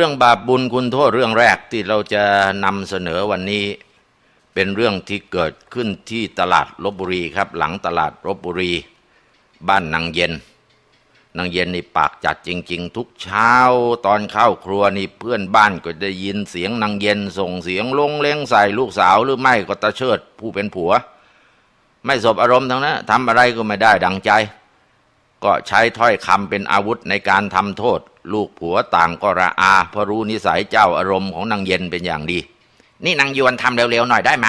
เรื่องบาปบุญคุณโทษเรื่องแรกที่เราจะนำเสนอวันนี้ เป็นเรื่องที่เกิดขึ้นที่ตลาดลบบุรีครับ หลังตลาดลบบุรี บ้านนางเย็นนางเย็นนี่ปากจัดจริง ๆ ทุกเช้าตอนเข้าครัวนี่เพื่อนบ้านก็ได้ยินเสียงนางเย็นส่งเสียงลงเล้งใส่ลูกสาวหรือไม่ก็ตาเชิดผู้เป็นผัว ไม่สบอารมณ์ทั้งนั้นทำอะไรก็ไม่ได้ดังใจ ก็ใช้ถ้อยคำเป็นอาวุธในการทำโทษ ลูกผัวต่างก็ระอาเพราะรู้นิสัยเจ้าอารมณ์ของนางเย็นเป็นอย่างดี นี่นางยวนทำเร็วๆหน่อยได้ไหม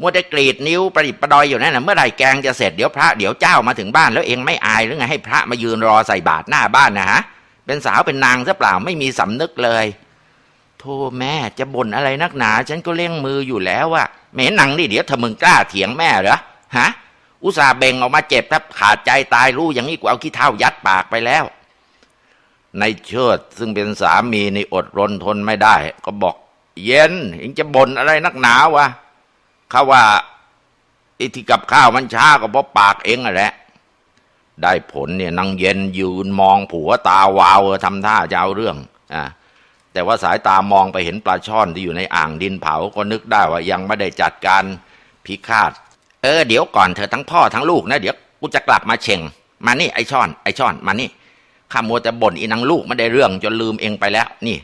มัวแต่กรีดนิ้วประดิษฐ์ประดอยอยู่นั่นนะเมื่อไหร่แกงจะเสร็จเดี๋ยวพระเดี๋ยวเจ้ามาถึงบ้านแล้วเองไม่อายหรือไงให้พระมายืนรอใส่บาตรหน้าบ้านนะฮะเป็นสาวเป็นนางซะเปล่าไม่มีสำนึกเลยโธ่แม่จะบ่นอะไรนักหนา ฉันก็เลี้ยงมืออยู่แล้วอะไม่เห็นหนังนี่เดี๋ยวถ้ามึงกล้าเถียงแม่เหรอฮะ อุตส่าห์เบ่งออกมาเจ็บแทบขาดใจตายรู้อย่างนี้กูเอาขี้เท่ายัดปากไปแล้ว ในเชิดซึ่งเป็นสามีนี่อดรนทนไม่ได้ ก็บอก เย็นเองจะบ่นอะไรนักหนาวะเขาว่าไอ้ที่กับข้าวมันช้าก็เพราะปากเองอะแหละ ได้ผลเนี่ยนางเย็นยืนมองผัวตาวาวทำท่าจะเอาเรื่องอ่าแต่ว่าสายตามองไปเห็นปลาช่อนที่อยู่ในอ่างดินเผาก็นึกได้ว่ายังไม่ได้จัดการพิฆาต เออเดี๋ยวก่อนเธอทั้งพ่อทั้งลูกนะเดี๋ยวกูจะกลับมาเช่งมานี่ไอช่อนไอช่อนมานี่ข้ามัวแต่บ่นอีนางลูกไม่ได้เรื่องจนลืมเองไปแล้ว นี่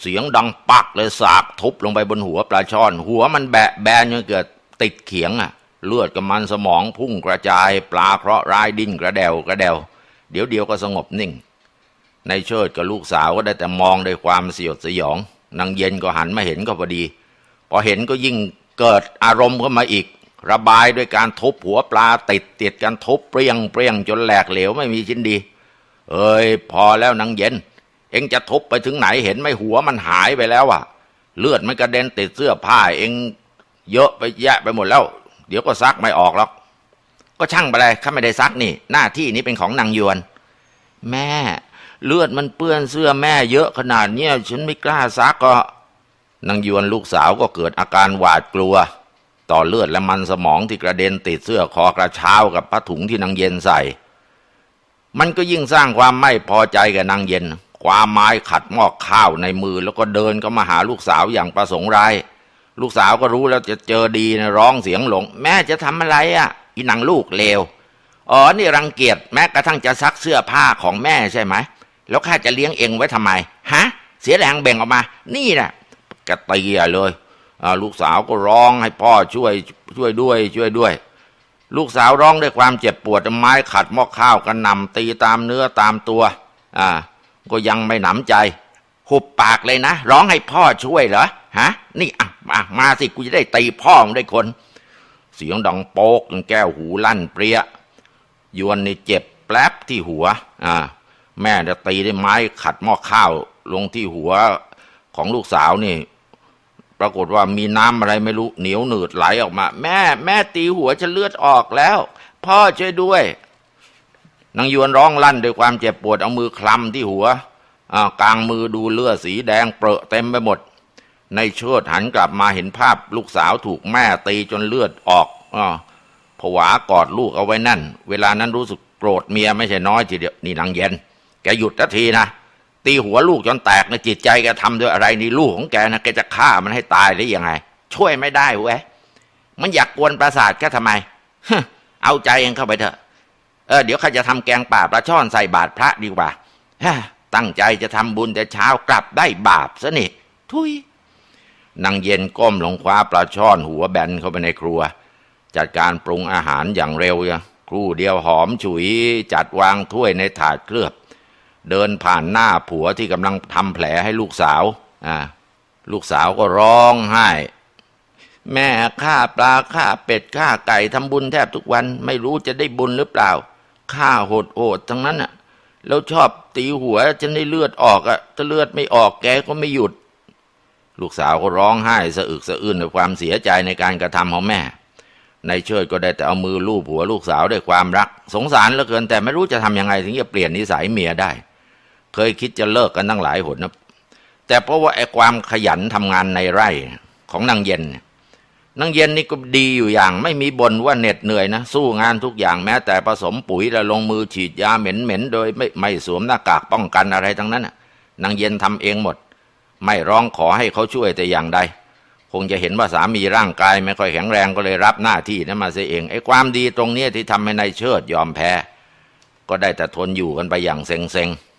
เสียงดังปักเลยสากทุบลงไปบนหัวปลาช่อน หัวมันแบะแบนจนเกิดติดเขียงอะเลือดกับมันสมองพุ่งกระจาย ปลาเคราะห์ร้ายดิ้นกระเดวกระเดวเดี๋ยวเดียวก็สงบนิ่งในเชิดกับลูกสาวก็ได้แต่มองด้วยความสยดสยองนางเย็นก็หันมาเห็นก็พอดี พอเห็นก็ยิ่งเกิดอารมณ์ขึ้นมาอีก ระบายด้วยการทุบหัวปลาติดติดกันทุบเปรี้ยงเปรี้ยงจนแหลกเหลวไม่มีชิ้นดี เอ้ย พอแล้วนางเย็น เอ็งจะทุบไปถึงไหนเห็นไหม่หัวมันหายไปแล้วอะเลือดมันกระเด็นติดเสื้อผ้าเอ็งเยอะไปแยะไปหมดแล้ว เดี๋ยวก็ซักไม่ออกหรอก ก็ช่างไปเลยข้าไม่ได้ซักนี่ หน้าที่นี้เป็นของนางยวน แม่ เลือดมันเปื้อนเสื้อแม่เยอะขนาดเนี้ยฉันไม่กล้าซักก็นางยวนลูกสาวก็เกิดอาการหวาดกลัว ต่อเลือดและมันสมองที่กระเด็นติดเสื้อคอกระเช้ากับผ้าถุงที่นางเย็นใส่ มันก็ยิ่งสร้างความไม่พอใจกับนางเย็นความไม้ขัดหม้อข้าวในมือ แล้วก็เดินก็มาหาลูกสาวอย่างประสงค์ร้ายลูกสาวก็รู้แล้วจะเจอดีนะร้องเสียงหลง แม่จะทำอะไรอะอีนางลูกเลวอ๋อนี่รังเกียจแม้กระทั่งจะซักเสื้อผ้าของแม่ใช่ไหมแล้วข้าจะเลี้ยงเองไว้ทำไม ฮะ เสียแรงแบ่งออกมา นี่นะกระตีใหญ่เลย ลูกสาวก็ร้องให้พ่อช่วยช่วยด้วย ช่วยด้วย ลูกสาวร้องด้วยความเจ็บปวดไม้ขัดหม้อข้าวกันนำตีตามเนื้อตามตัวอ่าก็ยังไม่หนำใจ หุบปากเลยนะ ร้องให้พ่อช่วยเหรอฮะ นี่อะมามาสิกูจะได้ตีพ่อมึงได้คน เสียงดังโป๊กจนแก้วหูลั่นเปรี้ยยวนนี่เจ็บแป๊บที่หัวอ่าแม่จะตีด้วยไม้ขัดหม้อข้าวลงที่หัวของลูกสาวนี่ ปรากฏว่ามีน้ำอะไรไม่รู้เหนียวหนืดไหลออกมา แม่ แม่ตีหัวจะเลือดออกแล้ว พ่อช่วยด้วยนางยวนร้องลั่นด้วยความเจ็บปวดเอามือคลำที่หัวกลางมือดูเลือดสีแดงเปรอะเต็มไปหมด ในเชิดหันกลับมาเห็นภาพลูกสาวถูกแม่ตีจนเลือดออกอผวากอดลูกเอาไว้นั่น เวลานั้นรู้สึกโกรธเมียไม่ใช่น้อยทีเดียวนี่นางเย็น แกหยุดทันทีนะ ตีหัวลูกจนแตกในะจิตใจแกทำด้วยอะไรนี่ลูกของแกนะแกจะฆ่ามันให้ตายหรือยังไง ช่วยไม่ได้เว้ยมันอยากกวนประสาทแค่ทำไมเอาใจเองเข้าไปเถอะเออเดี๋ยวข้าจะทำแกงป่าปลาช่อนใส่บาตรพระดีกว่าฮตั้งใจจะทำบุญแต่เช้ากลับได้บาปซะนี่ทุยนางเย็นก้มลงคว้าปลาช่อนหัวแบนเข้าไปในครัว จัดการปรุงอาหารอย่างเร็วอะครู่เดียวหอมฉุย จัดวางถ้วยในถาดเคลือบ เดินผ่านหน้าผัวที่กำลังทำแผลให้ลูกสาวอ่าลูกสาวก็ร้องไห้ แม่ฆ่าปลาฆ่าเป็ดฆ่าไก่ทำบุญแทบทุกวัน ไม่รู้จะได้บุญหรือเปล่าฆ่าโหดโหดทั้งนั้นอะแล้วชอบตีหัวจะได้เลือดออกอะถ้าเลือดไม่ออกแกก็ไม่หยุด ลูกสาวก็ร้องไห้สะอึกสะอื้นด้วยความเสียใจในการกระทำของแม่ในเชิดก็ได้แต่เอามือลูบหัวลูกสาวด้วยความรัก สงสารเหลือเกินแต่ไม่รู้จะทำยังไงถึงจะเปลี่ยนนิสัยเมียได้ เคยคิดจะเลิกกันตั้งหลายหนนะแต่เพราะว่าไอ้ความขยันทำงานในไร่ของนางเย็นนางเย็นนี่ก็ดีอยู่อย่าง ไม่มีบ่นว่าเหน็ดเหนื่อยนะสู้งานทุกอย่างแม้ แต่ผสมปุ๋ยและลงมือฉีดยาเหม็นๆโดยไม่ไม่สวมหน้ากากป้องกันอะไรทั้งนั้นนางเย็นทำเองหมด ไม่ร้องขอให้เขาช่วยแต่อย่างใดคงจะเห็นว่าสามีร่างกายไม่ค่อยแข็งแรงก็เลยรับหน้าที่นั้นมาเสียเองไอ้ความดีตรงเนี้ที่ทำให้นายเชิดยอมแพ้ ก็ได้แต่ทนอยู่กันไปอย่างเซ็งๆ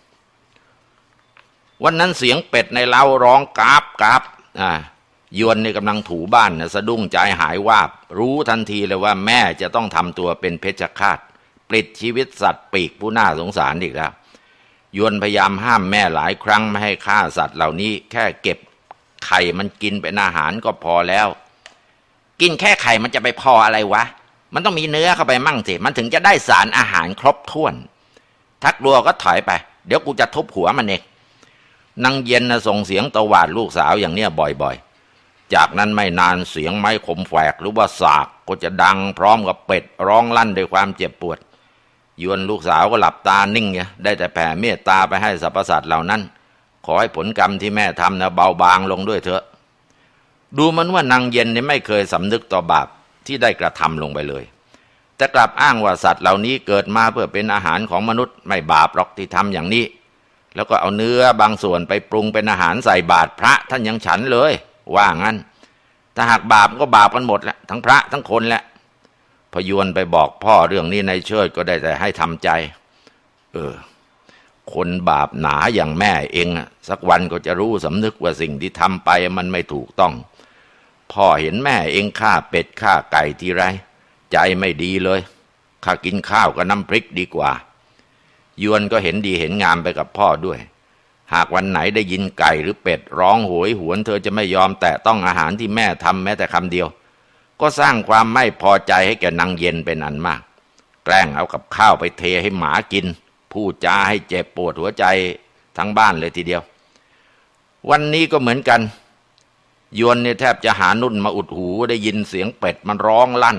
วันนั้นเสียงเป็ดในเล้าร้องกราบกราบอ่ายวนนี่กำลังถูบ้านนะสะดุ้งใจหายวาบ รู้ทันทีเลยว่าแม่จะต้องทำตัวเป็นเพชฌฆาตปลิดชีวิตสัตว์ปีกผู้น่าสงสารอีกแล้วยวนพยายามห้ามแม่หลายครั้งไม่ให้ฆ่าสัตว์เหล่านี้แค่เก็บไข่มันกินเป็นอาหารก็พอแล้ว กินแค่ไข่มันจะไปพออะไรวะ มันต้องมีเนื้อเข้าไปมั่งสิมันถึงจะได้สารอาหารครบถ้วน ทักลัวก็ถอยไป เดี๋ยวกูจะทุบหัวมันเอง นางเย็นนะส่งเสียงตวาดลูกสาวอย่างเนี้ยบ่อยๆ จากนั้นไม่นานเสียงไม้ขมแฝกหรือว่าสากก็จะดังพร้อมกับเป็ดร้องลั่นด้วยความเจ็บปวด ยวนลูกสาวก็หลับตานิ่งไงได้แต่แผ่เมตตาไปให้สรรพสัตว์เหล่านั้น ขอให้ผลกรรมที่แม่ทำนะเบาบางลงด้วยเถอะ ดูมันว่านางเย็นนี่ไม่เคยสำนึกต่อบาปที่ได้กระทำลงไปเลย แต่กลับอ้างว่าสัตว์เหล่านี้เกิดมาเพื่อเป็นอาหารของมนุษย์ไม่บาปหรอกที่ทำอย่างนี้ แล้วก็เอาเนื้อบางส่วนไปปรุงเป็นอาหารใส่บาตรพระท่านยังฉันเลย ว่างั้น ถ้าหากบาปก็บาปกันหมดแหละทั้งพระทั้งคนแหละพยวนไปบอกพ่อเรื่องนี้ในเชิดก็ได้แต่ให้ทำใจ เออ คนบาปหนาอย่างแม่เองสักวันก็จะรู้สำนึกว่าสิ่งที่ทำไปมันไม่ถูกต้อง พ่อเห็นแม่เองฆ่าเป็ดฆ่าไก่ทีไร ใจไม่ดีเลยข้ากินข้าวกับน้ำพริกดีกว่า ยวนก็เห็นดีเห็นงามไปกับพ่อด้วย หากวันไหนได้ยินไก่หรือเป็ดร้องโหยหวน เธอจะไม่ยอมแตะต้องอาหารที่แม่ทำแม้แต่คำเดียว ก็สร้างความไม่พอใจให้แก่นางเย็นเป็นอันมาก แกล้งเอากับข้าวไปเทให้หมากิน พูดจาให้เจ็บปวดหัวใจทั้งบ้านเลยทีเดียว วันนี้ก็เหมือนกันยวนเนี่ยแทบจะหานุ่นมาอุดหูได้ยินเสียงเป็ดมันร้องลั่น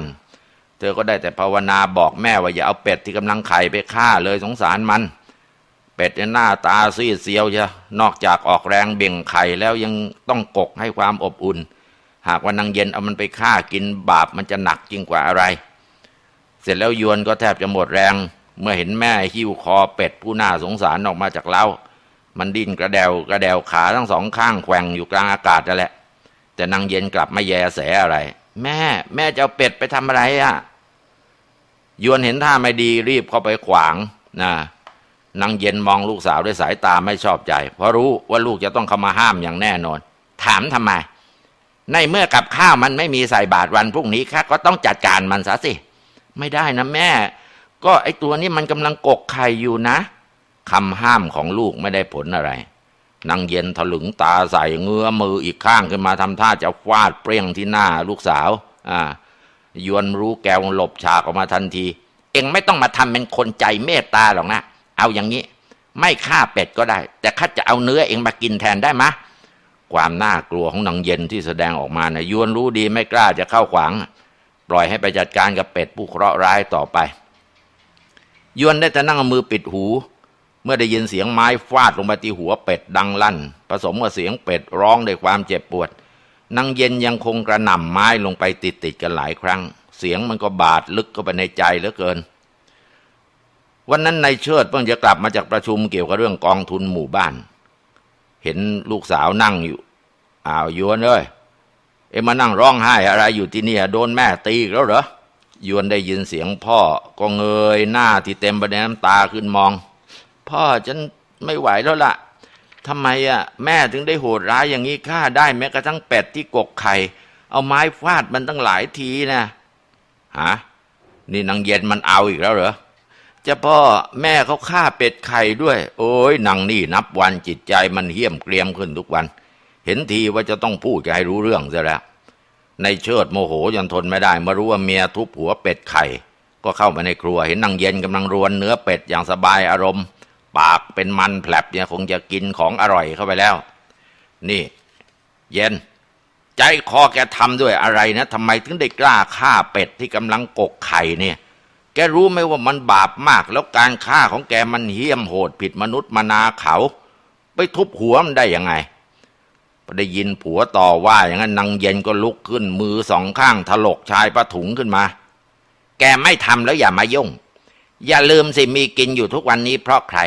ธอก็ได้แต่ภาวนาบอกแม่ว่าอย่าเอาเป็ดที่กำลังไข่ไปฆ่าเลยสงสารมัน เป็ดเนี่ยหน้าตาซีดเซียวจะนอกจากออกแรงเบ่งไข่แล้วยังต้องกกให้ความอบอุ่น หากว่านางเย็นเอามันไปฆ่ากินบาปมันจะหนักยิ่งกว่าอะไร เสร็จแล้วยวนก็แทบจะหมดแรง เมื่อเห็นแม่หิ้วคอเป็ดผู้น่าสงสารออกมาจากเล้ามันดิ้นกระเดวกระเดวขาทั้งสองข้างแกว่งอยู่กลางอากาศนั่นแหละ แต่นางเย็นกลับไม่แยแสอะไร แม่ แม่จะเอาเป็ดไปทำอะไรอะ่ะ ยวนเห็นท่าไม่ดีรีบเข้าไปขวางนะนางเย็นมองลูกสาวด้วยสายตาไม่ชอบใจ เพราะรู้ว่าลูกจะต้องเข้ามาห้ามอย่างแน่นอน ถามทำไม ในเมื่อกับข้าวมันไม่มีใส่บาตรวันพรุ่งนี้ข้าก็ต้องจัดการมันซะสิ ไม่ได้นะแม่ ก็ไอตัวนี้มันกำลังกกไข่อยู่นะคำห้ามของลูกไม่ได้ผลอะไรนางเย็นถลึงตาใส่เงื้อมืออีกข้างขึ้นมาทำท่าจะฟาดเปรี้ยงที่หน้าลูกสาว อ่า ยวนรู้แกวหลบฉากออกมาทันที เองไม่ต้องมาทำเป็นคนใจเมตตาหรอกนะ เอาอย่างนี้ ไม่ฆ่าเป็ดก็ได้ แต่ข้าจะเอาเนื้อเองมากินแทนได้ไหมะความน่ากลัวของนางเย็นที่แสดงออกมานะยวนรู้ดีไม่กล้าจะเข้าขวาง ปล่อยให้ไปจัดการกับเป็ดผู้เคราะห์ร้ายต่อไป ยวนได้แต่นั่งมือปิดหู เมื่อได้ยินเสียงไม้ฟาดลงไปที่หัวเป็ดดังลั่น ผสมกับเสียงเป็ดร้องด้วยความเจ็บปวด นางเย็นยังคงกระหน่ำไม้ลงไปติดติดๆกันหลายครั้ง เสียงมันก็บาดลึกเข้าไปในใจเหลือเกิน วันนั้นนายเชิดเพิ่งจะกลับมาจากประชุมเกี่ยวกับเรื่องกองทุนหมู่บ้าน เห็นลูกสาวนั่งอยู่อ้าวยวนเอ้ยเอ็มมานั่งร้องไห้อะไรอยู่ที่นี่โดนแม่ตีแล้วเหรอยวนได้ยินเสียงพ่อก็เงยหน้าที่เต็มไปด้วยน้ำตาขึ้นมอง พ่อฉันไม่ไหวแล้วล่ะ ทำไมอะแม่ถึงได้โหดร้ายอย่างนี้ฆ่าได้แม้กระทั่งเป็ดที่กกไข่ เอาไม้ฟาดมันตั้งหลายทีนะฮะนี่นางเย็นมันเอาอีกแล้วเหรอจะพ่อแม่เขาฆ่าเป็ดไข่ด้วย โอ้ยนางนี่นับวันจิตใจมันเหี้ยมเกรียมขึ้นทุกวัน เห็นทีว่าจะต้องพูดจะให้รู้เรื่องซะแล้ว ในเชิดโมโหจนทนไม่ได้ มารู้ว่าเมียทุบหัวเป็ดไข่ ก็เข้ามาในครัวเห็นนางเย็นกำลังรวนเนื้อเป็ดอย่างสบายอารมณ์ ปากเป็นมันแผลบเนี่ยคงจะกินของอร่อยเข้าไปแล้ว นี่ เย็น ใจคอแกทำด้วยอะไรนะทำไมถึงได้กล้าฆ่าเป็ดที่กำลังกกไข่เนี่ยแกรู้ไหมว่ามันบาปมาก แล้วการฆ่าของแกมันเหี้ยมโหดผิดมนุษย์มนาเขา ไปทุบหัวมันได้ยังไงพอได้ยินผัวต่อว่าอย่างนั้นนางเย็นก็ลุกขึ้นมือสองข้างถลกชายผ้าถุงขึ้นมา แกไม่ทำแล้วอย่ามายุ่ง อย่าลืมสิมีกินอยู่ทุกวันนี้เพราะใคร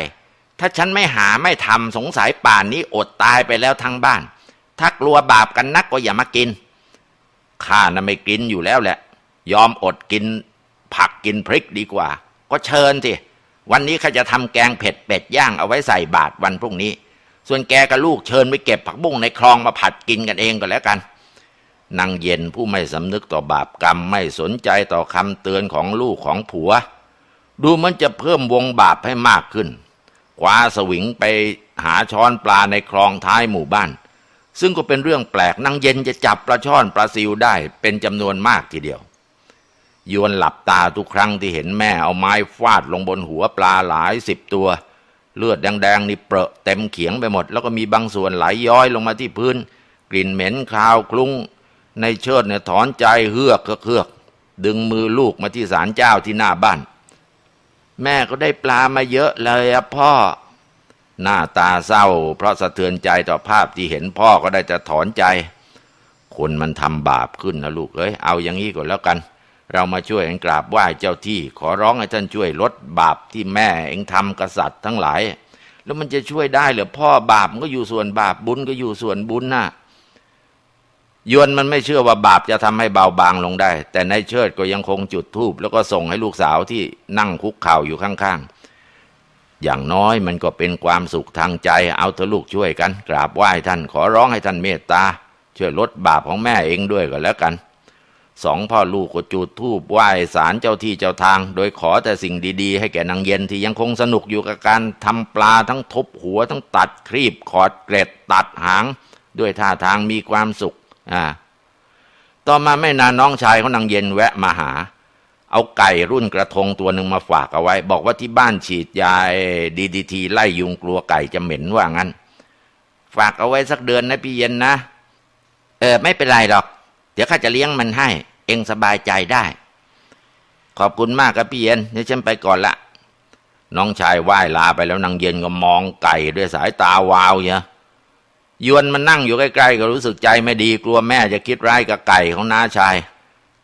ถ้าฉันไม่หาไม่ทำสงสัยป่านนี้อดตายไปแล้วทั้งบ้าน ถ้ากลัวบาปกันนักก็อย่ามากินข้าน่ะไม่กินอยู่แล้วแหละ ยอมอดกิน ผักกินพริกดีกว่า ก็เชิญสิวันนี้ข้าจะทำแกงเผ็ดเป็ดย่างเอาไว้ใส่บาตรวันพรุ่งนี้ ส่วนแกกับลูกเชิญไปเก็บผักบุ้งในคลองมาผัดกินกันเองก็แล้วกันนางเย็นผู้ไม่สำนึกต่อบาปกรรมไม่สนใจต่อคำเตือนของลูกของผัว ดูมันจะเพิ่มวงบาปให้มากขึ้นคว้าสวิงไปหาช้อนปลาในคลองท้ายหมู่บ้าน ซึ่งก็เป็นเรื่องแปลกนางเย็นจะจับปลาช่อนปลาซิวได้เป็นจำนวนมากทีเดียวยวนหลับตาทุกครั้งที่เห็นแม่เอาไม้ฟาดลงบนหัวปลาหลายสิบตัว เลือดแดงๆนี่เปรอะเต็มเขียงไปหมด แล้วก็มีบางส่วนไหลย้อยลงมาที่พื้น กลิ่นเหม็นคาวคลุ้ง ในเชิดเนี่ยถอนใจเฮือกเฮือก ดึงมือลูกมาที่ศาลเจ้าที่หน้าบ้าน แม่ก็ได้ปลามาเยอะเลยอะพ่อ หน้าตาเศร้า เพราะสะเทือนใจต่อภาพที่เห็นพ่อก็ได้จะถอนใจ คนมันทำบาปขึ้นนะลูกเอ้ยเอาอย่างนี้ก่อนแล้วกัน เรามาช่วยกันกราบไหว้เจ้าที่ ขอร้องให้ท่านช่วยลดบาปที่แม่เองทำกษัตริย์ทั้งหลาย แล้วมันจะช่วยได้หรือพ่อบาปมันก็อยู่ส่วนบาปบุญก็อยู่ส่วนบุญน่ะ ยวนมันไม่เชื่อว่าบาปจะทำให้เบาบางลงได้ แต่นายเชิดก็ยังคงจุดธูปแล้วก็ส่งให้ลูกสาวที่นั่งคุกเข่าอยู่ข้างๆ อย่างน้อยมันก็เป็นความสุขทางใจ เอาเถอะลูกช่วยกัน กราบไหว้ท่านขอร้องให้ท่านเมตตาช่วยลดบาปของแม่เองด้วยก็แล้วกันสองพ่อลูกก็จุดธูปไหว้ศาลเจ้าที่เจ้าทาง โดยขอแต่สิ่งดีๆ ให้แก่นางเย็นที่ยังคงสนุกอยู่กับการทำปลาทั้งทบหัวทั้งตัดครีบขอดเกร็ดตัดหาง ด้วยท่าทางมีความสุข อ่าต่อมาไม่นานน้องชายของนางเย็นแวะมาหา เอาไก่รุ่นกระทงตัวหนึ่งมาฝากเอาไว้ บอกว่าที่บ้านฉีดยาดีดีทีไล่ยุงกลัวไก่จะเหม็นว่างั้น ฝากเอาไว้สักเดือนนะพี่เย็นนะ เออไม่เป็นไรหรอก เดี๋ยวข้าจะเลี้ยงมันให้ เองสบายใจได้ ขอบคุณมากครับพี่เย็นเดี๋ยวฉันไปก่อนละน้องชายไหว้ลาไปแล้วนางเย็นก็มองไก่ด้วยสายตาวาวเยอะ ยวนมันนั่งอยู่ใกล้ๆก็รู้สึกใจไม่ดีกลัวแม่จะคิดร้ายกับไก่ของน้าชาย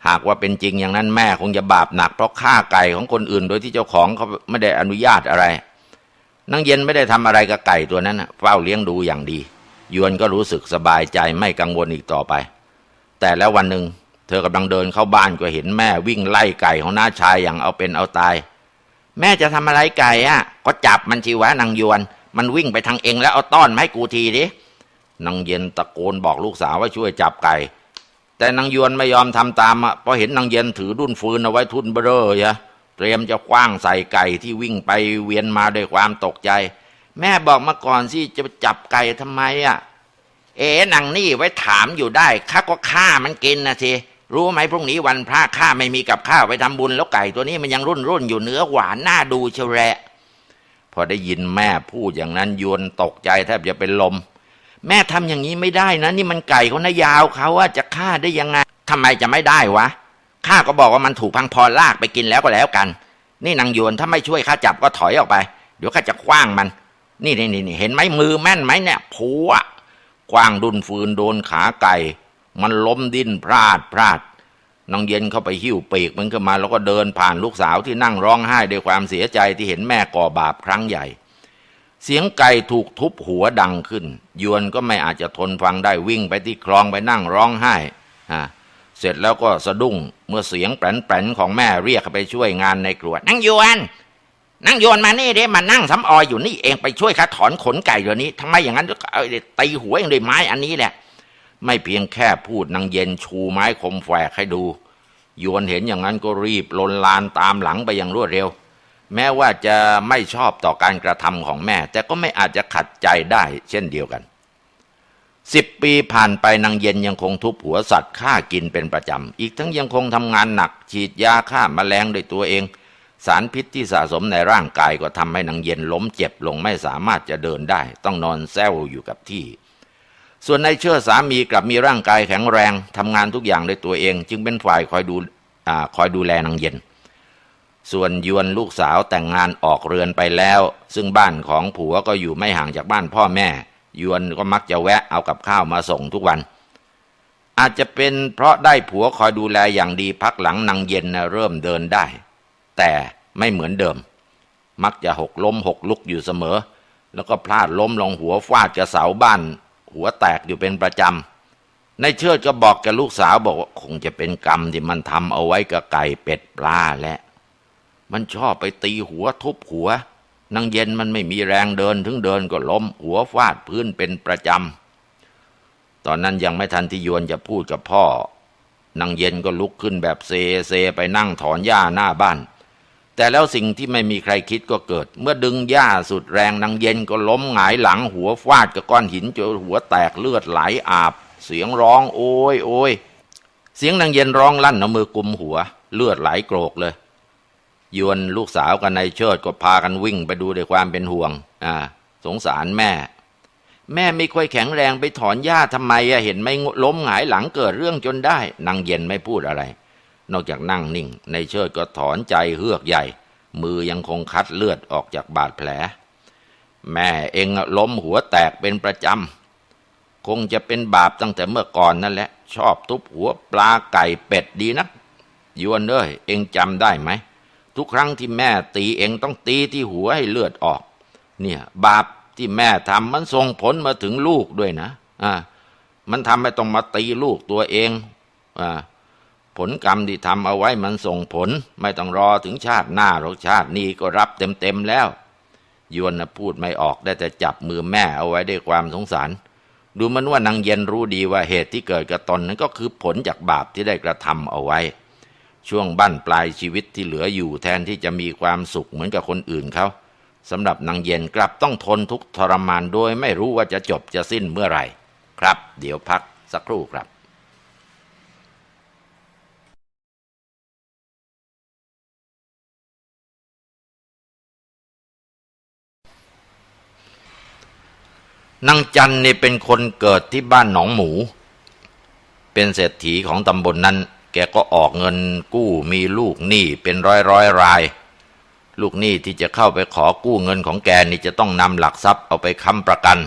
หากว่าเป็นจริงอย่างนั้นแม่คงจะบาปหนักเพราะฆ่าไก่ของคนอื่น โดยที่เจ้าของเขาไม่ได้อนุญาตอะไรนางเย็นไม่ได้ทำอะไรกับไก่ตัวนั้นเฝ้าเลี้ยงดูอย่างดี ยวนก็รู้สึกสบายใจไม่กังวลอีกต่อไป แต่แล้ววันหนึ่งเธอกำลังเดินเข้าบ้านก็เห็นแม่วิ่งไล่ไก่ของน้าชายอย่างเอาเป็นเอาตาย แม่จะทำอะไรไก่อะ ก็จับมันชีวะนางยวน มันวิ่งไปทางเองแล้วเอาต้อนมาให้กูทีดิ นางเย็นตะโกนบอกลูกสาวว่าช่วยจับไก่ แต่นางยวนไม่ยอมทำตามอะเพราะเห็นนางเย็นถือดุนฟืนเอาไว้ทุ่นเบอยะเตรียมจะคว้างใส่ไก่ที่วิ่งไปเวียนมาด้วยความตกใจ แม่บอกมาก่อนสิจะจับไก่ทำไมอะ เอ๋นางนี่ไว้ถามอยู่ได้ข้าก็ฆ่ามันกินนะทีรู้ไหมพรุ่งนี้วันพระข้าไม่มีกับข้าวไปทำบุญแล้วไก่ตัวนี้มันยังรุ่นรุ่นอยู่เนื้อหวานน่าดูเชแหละพอได้ยินแม่พูดอย่างนั้นยวนตกใจแทบจะเป็นลม แม่ทำอย่างนี้ไม่ได้นะ นี่มันไก่เขานะยาวเขาว่าจะฆ่าได้ยังไงทำไมจะไม่ได้วะข้าก็บอกว่ามันถูกพังพรลากไปกินแล้วก็แล้วกัน นี่นางยวนถ้าไม่ช่วยข้าจับก็ถอยออกไป เดี๋ยวข้าจะคว้างมัน นี่นี่นี่เห็นไหมมือแม่นไหมเนี่ยผัวคว้างดุนฟืนโดนขาไก่ มันล้มดิ้นพลาดพลาดนางเย็นเข้าไปหิ้วปีกมันขึ้นมาแล้วก็เดินผ่านลูกสาวที่นั่งร้องไห้ด้วยความเสียใจที่เห็นแม่ก่อบาปครั้งใหญ่ เสียงไก่ถูกทุบหัวดังขึ้น ยวนก็ไม่อาจจะทนฟังได้วิ่งไปที่คลองไปนั่งร้องไห้เสร็จแล้วก็สะดุ้งเมื่อเสียงแปลนๆของแม่เรียกไปช่วยงานในครัวนั่งยวนนั่งยวนมานี่เด้มานั่งสำออยอยู่นี่เองไปช่วยข้าถอนขนไก่เดี๋ยวนี้ทำไมอย่างนั้นเอาตีหัวเองด้วยไม้อันนี้แหละ ไม่เพียงแค่พูดนางเย็นชูไม้คมแฝกให้ดู ยวนเห็นอย่างนั้นก็รีบลนลานตามหลังไปอย่างรวดเร็ว แม้ว่าจะไม่ชอบต่อการกระทำของแม่ แต่ก็ไม่อาจจะขัดใจได้เช่นเดียวกันสิบปีผ่านไปนางเย็นยังคงทุบหัวสัตว์ฆ่ากินเป็นประจำ อีกทั้งยังคงทำงานหนัก ฉีดยาฆ่ามาแมลงด้วยตัวเอง สารพิษที่สะสมในร่างกายก็ทำให้นางเย็นล้มเจ็บลงไม่สามารถจะเดินได้ ต้องนอนแซวอยู่กับที่ ส่วนในเชื่อสามีกลับมีร่างกายแข็งแรงทำงานทุกอย่างด้วยตัวเอง จึงเป็นฝ่ายคอยดูอคอยดูแลนางเย็น ส่วนยวนลูกสาวแต่งงานออกเรือนไปแล้ว ซึ่งบ้านของผัวก็อยู่ไม่ห่างจากบ้านพ่อแม่ ยวนก็มักจะแวะเอากับข้าวมาส่งทุกวัน อาจจะเป็นเพราะได้ผัวคอยดูแลอย่างดีพักหลังนางเย็นนะเริ่มเดินได้ แต่ไม่เหมือนเดิม มักจะหกล้มหกลุกอยู่เสมอ แล้วก็พลาดล้มลงหัวฟาดกับเสาบ้าน หัวแตกอยู่เป็นประจำในเชิดก็บอกกับลูกสาวบอกว่าคงจะเป็นกรรมที่มันทำเอาไว้กับไก่เป็ดปลาและ มันชอบไปตีหัวทุบหัวนางเย็นมันไม่มีแรงเดินถึงเดินก็ล้ม หัวฟาดพื้นเป็นประจำ ตอนนั้นยังไม่ทันที่ยวนจะพูดกับพ่อนางเย็นก็ลุกขึ้นแบบเซเซไปนั่งถอนหญ้าหน้าบ้าน แต่แล้วสิ่งที่ไม่มีใครคิดก็เกิด เมื่อดึงหญ้าสุดแรงนางเย็นก็ล้มหงายหลังหัวฟาดกับก้อนหินจนหัวแตกเลือดไหลอาบ เสียงร้องโอยโอยเสียงนางเย็นร้องลั่นเอามือกุมหัว เลือดไหลโกรกเลย ยวนลูกสาวกับนายเชิดก็พากันวิ่งไปดูด้วยความเป็นห่วง อ่า สงสารแม่ แม่ไม่ค่อยแข็งแรงไปถอนหญ้าทำไมอะเห็นไม่ล้มหงายหลังเกิดเรื่องจนได้ นางเย็นไม่พูดอะไร นอกจากนั่งนิ่งในเชิดก็ถอนใจเฮือกใหญ่ มือยังคงคัดเลือดออกจากบาดแผล แม่เองล้มหัวแตกเป็นประจำคงจะเป็นบาปตั้งแต่เมื่อก่อนนั่นแหละ ชอบทุบหัวปลาไก่เป็ดดีนักยวนเอ้ยเองจำได้ไหม ทุกครั้งที่แม่ตีเองต้องตีที่หัวให้เลือดออก เนี่ย บาปที่แม่ทำมันส่งผลมาถึงลูกด้วยนะอ่ามันทำให้ต้องมาตีลูกตัวเองอ่าผลกรรมที่ทำเอาไว้มันส่งผล ไม่ต้องรอถึงชาติหน้าหรอกชาตินี้ก็รับเต็มๆแล้ว ยวนนะพูดไม่ออกได้แต่จับมือแม่เอาไว้ด้วยความสงสาร ดูมันว่านางเย็นรู้ดีว่าเหตุที่เกิดกับตนนั้นก็คือผลจากบาปที่ได้กระทำเอาไว้ ช่วงบั้นปลายชีวิตที่เหลืออยู่แทนที่จะมีความสุขเหมือนกับคนอื่นเขาสำหรับนางเย็นกลับต้องทนทุกทรมานโดยไม่รู้ว่าจะจบจะสิ้นเมื่อไหร่ ครับ เดี๋ยวพักสักครู่ครับนางจันนี่เป็นคนเกิดที่บ้านหนองหมู เป็นเศรษฐีของตำบลนนั้น แกก็ออกเงินกู้มีลูกหนี้เป็นร้อยร้อยราย ลูกหนี้ที่จะเข้าไปขอกู้เงินของแกนี่จะต้องนำหลักทรัพย์เอาไปค้ำประกัน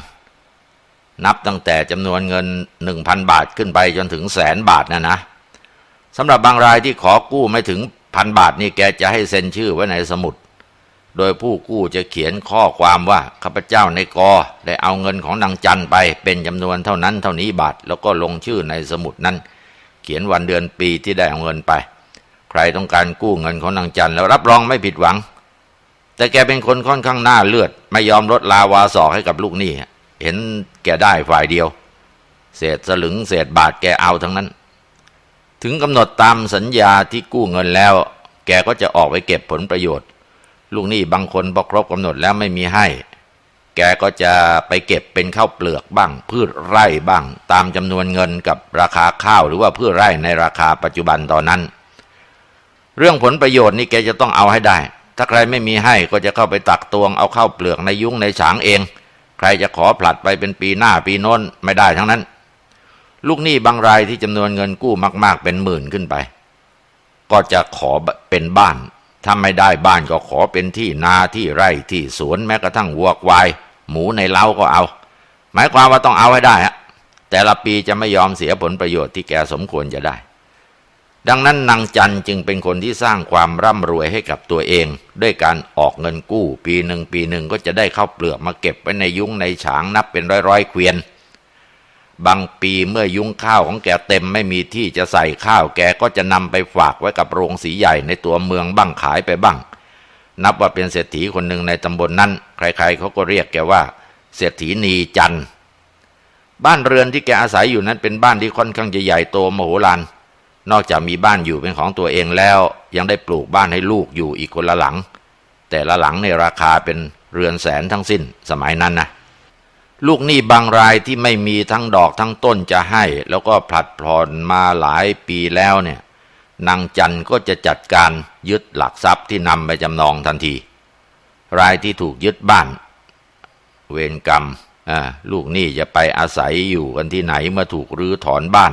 นับตั้งแต่จำนวนเงินหนึ่งพันบาทขึ้นไปจนถึงแสนบาทนะนะสำหรับบางรายที่ขอกู้ไม่ถึงพันบาทนี่แกจะให้เซ็นชื่อไว้ในสมุด โดยผู้กู้จะเขียนข้อความว่าข้าพเจ้าในกอได้เอาเงินของนางจันไปเป็นจำนวนเท่านั้นเท่านี้บาท แล้วก็ลงชื่อในสมุดนั้น เขียนวันเดือนปีที่ได้เอาเงินไป ใครต้องการกู้เงินของนางจันแล้วรับรองไม่ผิดหวัง แต่แกเป็นคนค่อนข้างหน้าเลือด ไม่ยอมลดลาวาสอกให้กับลูกหนี้เห็นแกได้ฝ่ายเดียว เศษสลึงเศษบาทแกเอาทั้งนั้น ถึงกำหนดตามสัญญาที่กู้เงินแล้ว แกก็จะออกไปเก็บผลประโยชน์ ลูกหนี้บางคนพอครบกำหนดแล้วไม่มีให้ แกก็จะไปเก็บเป็นข้าวเปลือกบ้าง พืชไร่บ้าง ตามจำนวนเงินกับราคาข้าวหรือว่าพืชไร่ในราคาปัจจุบันตอนนั้น เรื่องผลประโยชน์นี่แกจะต้องเอาให้ได้ ถ้าใครไม่มีให้ก็จะเข้าไปตักตวงเอาข้าวเปลือกในยุ้งในฉางเอง ใครจะขอผลัดไปเป็นปีหน้าปีโน้นไม่ได้ทั้งนั้น ลูกหนี้บางรายที่จำนวนเงินกู้มาก ๆ เป็นหมื่นขึ้นไป ก็จะขอเป็นบ้านถ้าไม่ได้บ้านก็ขอเป็นที่นาที่ไร่ที่สวนแม้กระทั่งวัวควาย หมูในเล้าก็เอา หมายความว่าต้องเอาให้ได้ฮะแต่ละปีจะไม่ยอมเสียผลประโยชน์ที่แกสมควรจะได้ ดังนั้นนางจันจึงเป็นคนที่สร้างความร่ำรวยให้กับตัวเอง ด้วยการออกเงินกู้ ปีหนึ่งปีหนึ่งก็จะได้เข้าวเปลือกมาเก็บไว้ในยุ้งในฉางนับเป็นร้อยๆเกวียน บางปีเมื่อยุ้งข้าวของแกเต็มไม่มีที่จะใส่ข้าวแกก็จะนำไปฝากไว้กับโรงสีใหญ่ในตัวเมืองบ้างขายไปบ้าง นับว่าเป็นเศรษฐีคนหนึ่งในตำบลนนั้น ใครๆเขาก็เรียกแกว่า เศรษฐีนีจันบ้านเรือนที่แกอาศัยอยู่นั้นเป็นบ้านที่ค่อนข้างจะใหญ่โตมโหฬารนอกจากมีบ้านอยู่เป็นของตัวเองแล้ว ยังได้ปลูกบ้านให้ลูกอยู่อีกคนละหลัง แต่ละหลังในราคาเป็นเรือนแสนทั้งสิ้นสมัยนั้นนะลูกหนี้บางรายที่ไม่มีทั้งดอกทั้งต้นจะให้ แล้วก็ผลัดพรอนมาหลายปีแล้วเนี่ย นางจันก็จะจัดการยึดหลักทรัพย์ที่นำไปจำนองทันที รายที่ถูกยึดบ้าน เวรกรรมลูกหนี้จะไปอาศัยอยู่กันที่ไหนเมื่อถูกรื้อถอนบ้าน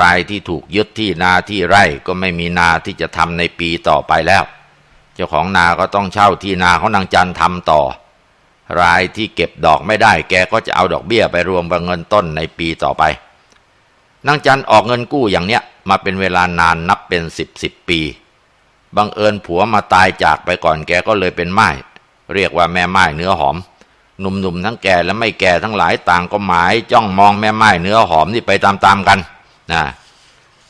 รายที่ถูกยึดที่นาที่ไร่ก็ไม่มีนาที่จะทำในปีต่อไปแล้ว เจ้าของนาก็ต้องเช่าที่นาของนางจันทำต่อ รายที่เก็บดอกไม่ได้แกก็จะเอาดอกเบี้ยไปรวมกับเงินต้นในปีต่อไปนางจันออกเงินกู้อย่างเนี้ย มาเป็นเวลานานนับเป็นสิบสิบปี บังเอิญผัวมาตายจากไปก่อนแกก็เลยเป็นไม้เรียกว่าแม่ไม้เนื้อหอม หนุ่มๆทั้งแก่และไม่แก่ทั้งหลายต่างก็หมายจ้องมองแม่ไม้เนื้อหอมนี่ไปตามๆกันนะ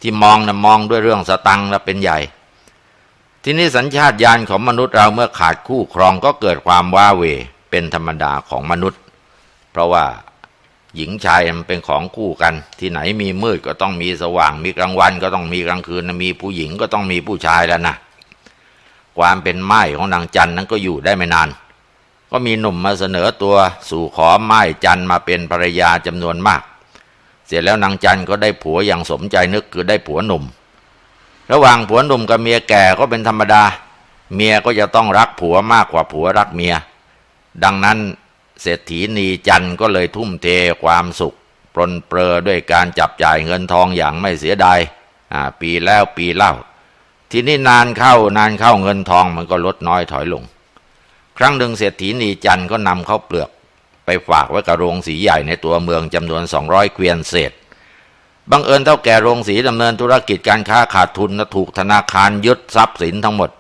ที่มองนะมองด้วยเรื่องสตังแล้วเป็นใหญ่ ทีนี้สัญชาตญาณของมนุษย์เราเมื่อขาดคู่ครองก็เกิดความว้าเหวเป็นธรรมดาของมนุษย์ เพราะว่า หญิงชายมันเป็นของคู่กัน ที่ไหนมีมืดก็ต้องมีสว่าง มีกลางวันก็ต้องมีกลางคืนมีผู้หญิงก็ต้องมีผู้ชายแล้วนะความเป็นไม้ของนางจันนั้นก็อยู่ได้ไม่นาน ก็มีหนุ่มมาเสนอตัวสู่ขอไม้จันมาเป็นภรรยาจำนวนมาก เสร็จแล้วนางจันก็ได้ผัวอย่างสมใจนึกคือได้ผัวหนุ่ม ระหว่างผัวหนุ่มกับเมียแก่ก็เป็นธรรมดา เมียก็จะต้องรักผัวมากกว่าผัวรักเมีย ดังนั้น เศรษฐีนีจันก็เลยทุ่มเทความสุข ปรนเปรอด้วยการจับจ่ายเงินทองอย่างไม่เสียดายปีแล้วปีเล่า ทีนี้นานเข้านานเข้าเงินทองมันก็ลดน้อยถอยลง ครั้งหนึ่งเศรษฐีนีจันก็นำเข้าวเปลือก ไปฝากไว้กับโรงสีใหญ่ในตัวเมืองจำนวน 200 เกวียนเศษบังเอิญเท่าแก่โรงสีดำเนินธุรกิจการค้าขาดทุนและถูกธนาคารยึดทรัพย์สินทั้งหมด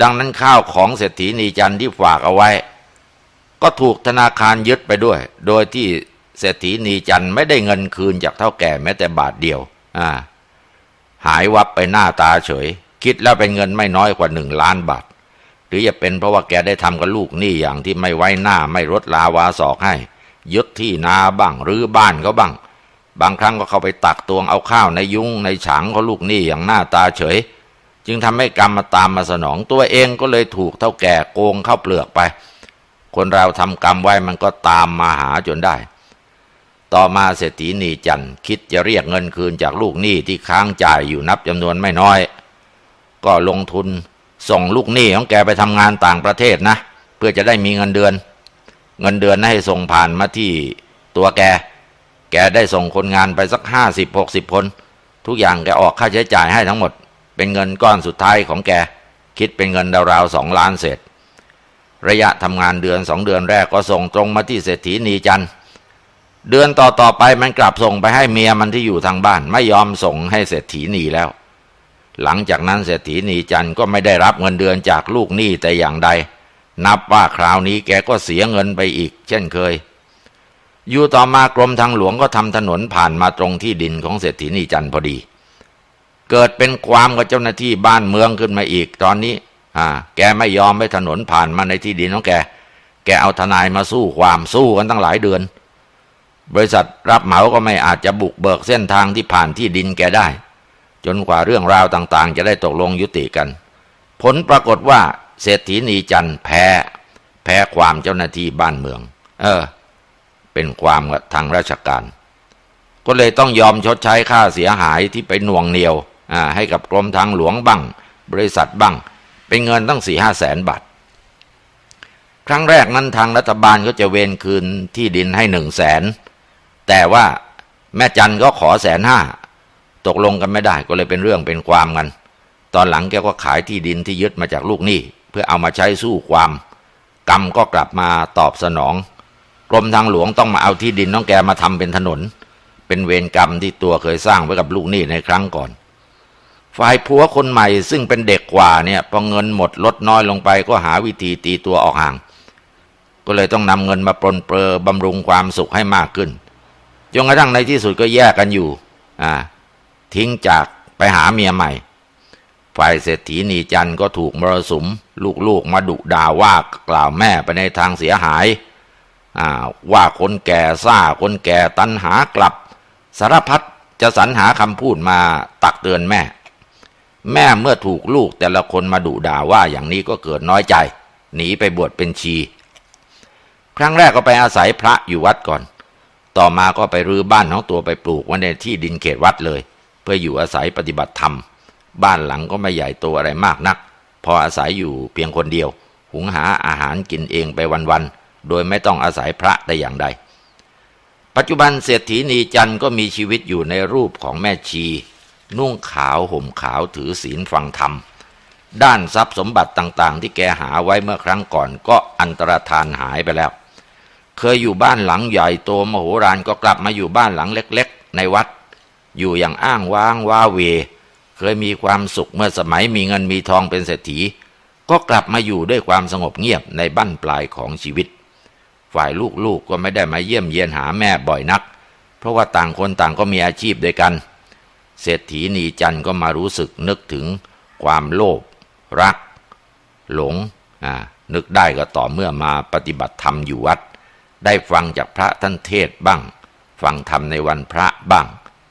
ดังนั้นข้าวของเศรษฐีนีจันที่ฝากเอาไว้ ก็ถูกธนาคารยึดไปด้วย โดยที่เศรษฐีนีจันไม่ได้เงินคืนจากเท่าแก่แม้แต่บาทเดียว อ่า หายวับไปหน้าตาเฉย คิดแล้วเป็นเงินไม่น้อยกว่าหนึ่งล้านบาท หรือจะเป็นเพราะว่าแกได้ทำกับลูกหนี้อย่างที่ไม่ไว้หน้าไม่ลดลาวาศอกให้ ยึดที่นาบ้างหรือบ้านเขาบ้าง บางครั้งก็เข้าไปตักตวงเอาข้าวในยุ้งในฉางของลูกหนี้อย่างหน้าตาเฉย จึงทำให้กรรมมาตามมาสนองตัวเองก็เลยถูกเท่าแก่โกงเข้าเปลือกไป คนเราทำกรรมไว้มันก็ตามมาหาจนได้ ต่อมาเศรษฐีนีจันทร์คิดจะเรียกเงินคืนจากลูกหนี้ที่ค้างจ่ายอยู่นับจำนวนไม่น้อย ก็ลงทุนส่งลูกหนี้ของแกไปทำงานต่างประเทศนะ เพื่อจะได้มีเงินเดือน เงินเดือนให้ส่งผ่านมาที่ตัวแก แกได้ส่งคนงานไปสักห้าสิบหกสิบคน ทุกอย่างแกออกค่าใช้จ่ายให้ทั้งหมด เป็นเงินก้อนสุดท้ายของแก คิดเป็นเงินราวๆสองล้านเศษ ระยะทำงานเดือนสองเดือนแรกก็ส่งตรงมาที่เศรษฐีนีจันเดือนต่อต่อๆไปมันกลับส่งไปให้เมียมันที่อยู่ทางบ้าน ไม่ยอมส่งให้เศรษฐีนีแล้ว หลังจากนั้นเศรษฐีนีจันก็ไม่ได้รับเงินเดือนจากลูกหนี้แต่อย่างใด นับว่าคราวนี้แกก็เสียเงินไปอีก เช่นเคย อยู่ต่อมากรมทางหลวงก็ทำถนนผ่านมาตรงที่ดินของเศรษฐีนีจันพอดี เกิดเป็นความกับเจ้าหน้าที่บ้านเมืองขึ้นมาอีกตอนนี้ อ่า แกไม่ยอมให้ถนนผ่านมาในที่ดินของแก แกเอาทนายมาสู้ความสู้กันตั้งหลายเดือน บริษัทรับเหมาก็ไม่อาจจะบุกเบิกเส้นทางที่ผ่านที่ดินแกได้ จนกว่าเรื่องราวต่างๆ จะได้ตกลงยุติกัน ผลปรากฏว่า เศรษฐีนีจันแพ้ แพ้ความเจ้าหน้าที่บ้านเมือง เออ เป็นความทางราชการ ก็เลยต้องยอมชดใช้ค่าเสียหายที่ไปหน่วงเหนียวให้กับกรมทางหลวงบ้าง บริษัทบ้าง เป็นเงินตั้งสี่ห้าแสนบาท ครั้งแรกนั้นทางรัฐบาลก็จะเวนคืนที่ดินให้หนึ่งแสนแต่ว่าแม่จันก็ขอแสนห้าตกลงกันไม่ได้ก็เลยเป็นเรื่องเป็นความกัน ตอนหลังแกก็ขายที่ดินที่ยึดมาจากลูกหนี้เพื่อเอามาใช้สู้ความ กรรมก็กลับมาตอบสนอง กรมทางหลวงต้องมาเอาที่ดินน้องแกมาทำเป็นถนน เป็นเวรกรรมที่ตัวเคยสร้างไว้กับลูกหนี้ในครั้งก่อน ฝ่ายผัวคนใหม่ซึ่งเป็นเด็กกว่าเนี่ยพอเงินหมดลดน้อยลงไปก็หาวิธีตีตัวออกห่าง ก็เลยต้องนำเงินมาปรนเปรอบำรุงความสุขให้มากขึ้นจนกระทั่งในที่สุดก็แยกกันอยู่อ่าทิ้งจากไปหาเมียใหม่ ฝ่ายเศรษฐีนีจันก็ถูกมรสุม ลูกๆมาดุด่าว่ากล่าวแม่ไปในทางเสียหายอ่าว่าคนแก่ซ่าคนแก่ตันหากลับ สารพัดจะสรรหาคำพูดมาตักเตือนแม่ แม่เมื่อถูกลูกแต่ละคนมาดุด่าว่าอย่างนี้ก็เกิดน้อยใจ หนีไปบวชเป็นชี ครั้งแรกก็ไปอาศัยพระอยู่วัดก่อน ต่อมาก็ไปรื้อบ้านของตัวไปปลูกไว้ในที่ดินเขตวัดเลย เพื่ออยู่อาศัยปฏิบัติธรรม บ้านหลังก็ไม่ใหญ่โตอะไรมากนัก พออาศัยอยู่เพียงคนเดียว หุงหาอาหารกินเองไปวันๆ โดยไม่ต้องอาศัยพระแต่อย่างใด ปัจจุบันเศรษฐีนีจันทร์ก็มีชีวิตอยู่ในรูปของแม่ชี นุ่งขาวห่มขาวถือศีลฟังธรรม ด้านทรัพย์สมบัติต่างๆ ที่แกหาไว้เมื่อครั้งก่อนก็อันตรธานหายไปแล้ว เคยอยู่บ้านหลังใหญ่โตมโหฬารก็กลับมาอยู่บ้านหลังเล็ก ๆ ในวัด อยู่อย่างอ้างว้างว้าเว เคยมีความสุขเมื่อสมัยมีเงินมีทองเป็นเศรษฐี ก็กลับมาอยู่ด้วยความสงบเงียบในบั้นปลายของชีวิต ฝ่ายลูกๆก็ไม่ได้มาเยี่ยมเยียนหาแม่บ่อยนัก เพราะว่าต่างคนต่างก็มีอาชีพด้วยกัน เศรษฐีนีจันก็มารู้สึกนึกถึงความโลภรัก หลงนึกได้ก็ต่อเมื่อมาปฏิบัติธรรมอยู่วัด ได้ฟังจากพระท่านเทศบ้าง ฟังธรรมในวันพระบ้าง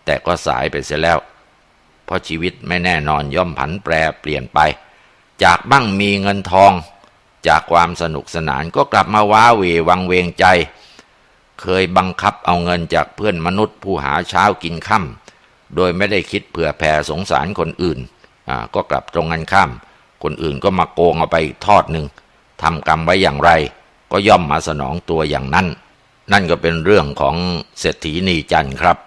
แต่ก็สายไปเสียแล้ว เพราะชีวิตไม่แน่นอนย่อมผันแปรเปลี่ยนไป จากบ้างมีเงินทอง จากความสนุกสนานก็กลับมาว้าเววังเวงใจ เคยบังคับเอาเงินจากเพื่อนมนุษย์ผู้หาเช้ากินค่ำ โดยไม่ได้คิดเผื่อแผ่สงสารคนอื่นอ่าก็กลับตรงกันข้าม คนอื่นก็มาโกงเอาไปอีกทอดหนึ่งทำกรรมไว้อย่างไร ก็ย่อมมาสนองตัวอย่างนั้น นั่นก็เป็นเรื่องของเศรษฐีนีจันทร์ครับ